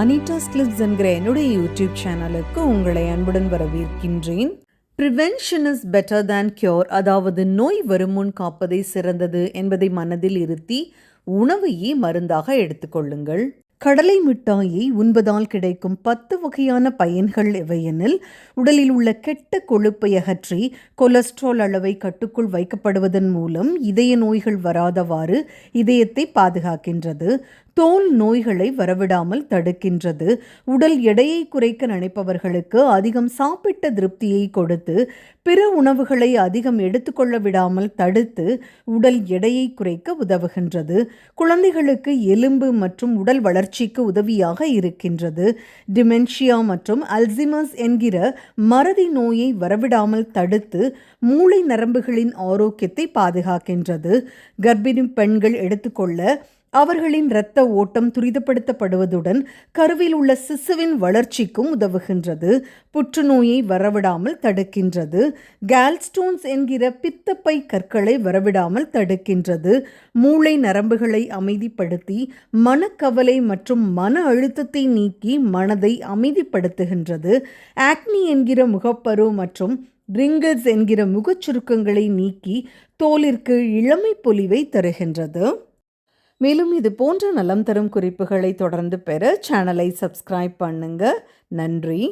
Anita's clips என்கிற என்னுடைய YouTube சேனலுக்கு உங்களை அன்புடன் வரவேற்கின்றேன். Prevention is better than cure அதாவது நோய் வருமுன் காப்பதே சிறந்தது என்பதை மனதில் இருத்தி உணவையே மருந்தாக எடுத்துக்கொள்ளுங்கள் கடலை மிட்டாயை உண்பதால் கிடைக்கும் பத்து வகையான பயன்கள் எவையெனில் உடலில் உள்ள கெட்ட கொழுப்பை அகற்றி கொலஸ்ட்ரால் அளவை கட்டுக்குள் வைக்கப்படுவதன் மூலம் இதய நோய்கள் வராதவாறு இதயத்தை பாதுகாக்கின்றது. தோல் நோய்களை வரவிடாமல் தடுக்கின்றது. உடல் எடையை குறைக்க நினைப்பவர்களுக்கு அதிகம் சாப்பிட்ட திருப்தியை கொடுத்து பிற உணவுகளை அதிகம் எடுத்துக்கொள்ள விடாமல் தடுத்து உடல் எடையை குறைக்க உதவுகின்றது. குழந்தைகளுக்கு எலும்பு மற்றும் உடல் வளர்ச்சிக்கு உதவியாக இருக்கின்றது. டிமென்ஷியா மற்றும் அல்சிமஸ் என்கிற மறதி நோயை வரவிடாமல் தடுத்து மூளை நரம்புகளின் ஆரோக்கியத்தை பாதுகாக்கின்றது. கர்ப்பிணி பெண்கள் எடுத்துக்கொள்ள அவர்களின் இரத்த ஓட்டம் துரிதப்படுத்தப்படுவதுடன் கருவில் உள்ள சிசுவின் வளர்ச்சிக்கும் உதவுகின்றது. புற்றுநோயை வரவிடாமல் தடுக்கின்றது. கேல்ஸ்டோன்ஸ் என்கிற பித்தப்பை கற்களை வரவிடாமல் தடுக்கின்றது. மூளை நரம்புகளை அமைதிப்படுத்தி மனக்கவலை மற்றும் மன அழுத்தத்தை நீக்கி மனதை அமைதிப்படுத்துகின்றது. ஆக்னி என்கிற முகப்பரு மற்றும் ரிங்கிள்ஸ் என்கிற முகச்சுருக்கங்களை நீக்கி தோலிற்கு இளமை பொலிவை தருகின்றது. மேலும் இது போன்ற நலம் தரும் குறிப்புகளை தொடர்ந்து பெற சேனலை சப்ஸ்கிரைப் பண்ணுங்கள் நன்றி.